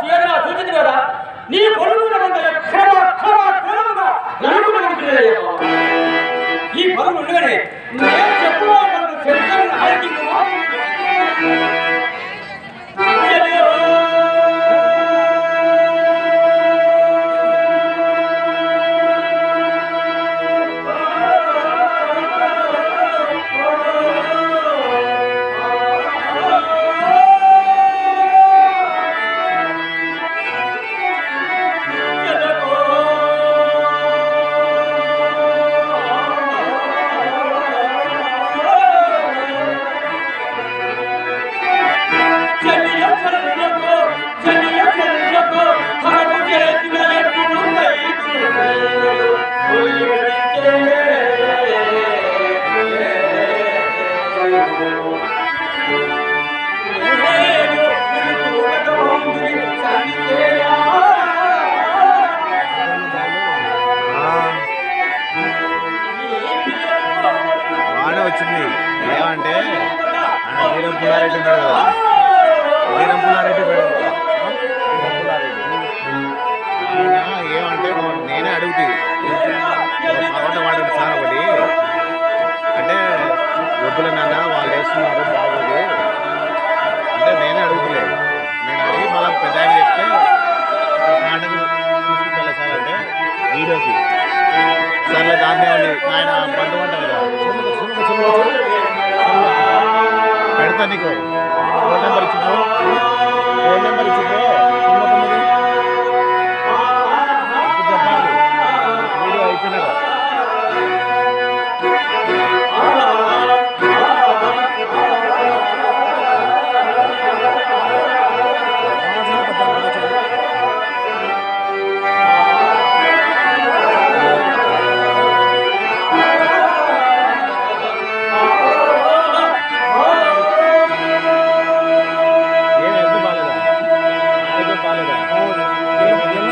ಪಿಯರ್ನ ಸೂಚಿಸಿದಾಗ ನೀ ಬರುವುದ ಬಂದರೆ ಕ್ರಮ ಕ್ರಮ ಕ್ರಮದ ನನಗೂ ನಡುಗಿರಲಿಲ್ಲ ಈ ಬರು ಮುಂದುಗಡೆ ನೇರ ಚಪ್ಪು ಶಬ್ದವನ್ನು ಹಾಕಿದ್ದು వచ్చింది. ఏమంటే ఆయన వీరం పుల్లారెడ్డి ఉన్నాడు కదా. వీరం పుల్లారెడ్డి ఆయన ఏమంటే నేనే అడుగుతుంది మాకంటే వాడు సార్ ఒకటి. అంటే వద్దులే నాన్న వాళ్ళు వేస్తున్నారు బాగోదు. అంటే నేనే అడుగుతులేదు నేను అడిగి మళ్ళీ పెద్ద చెప్తే నాటకి తీసుకెళ్ళా సార్ అంటే వీడియోకి. సర్లే దాన్నే ఉండి ఆయన బంధువు అంట కదా సుమ్ముగా, సుమ్ముగా, సుమ్ముగా, సుమ్ముగా. పెడతా నీకు 一个巴雷特